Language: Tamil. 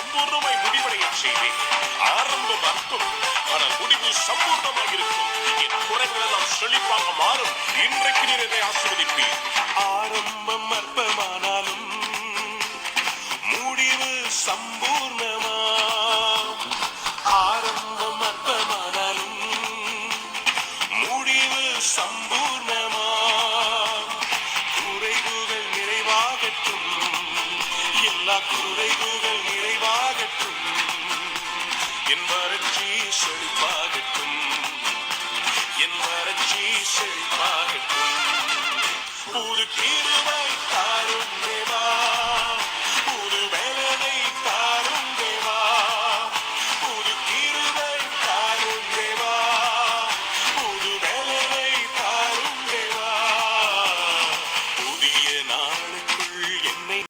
சம்பூர்ணமாய் முடிவடைய செய்வேன். ஆரம்பம் அர்த்தம். ஆனால் முடிவு சம்பூர்ணமாக இருக்கும். என் குறைகள் எல்லாம் செழிப்பாக மாறும். இன்றைக்கு நீர் என்னை ஆசிர்வதிப்பீர். ஆரம்பம் அற்பமானாலும் முடிவு சம்பூர்ணமா? ஆரம்பம் அற்பமானாலும் முடிவு சம்பூர்ணமா? குறைவுகள் நிறைவாகட்டும். எல்லா குறைவுகள் நிறை வறட்சி செழிப்பாகட்டும். என் வறட்சி செழிப்பாகட்டும். ஒரு கிருவா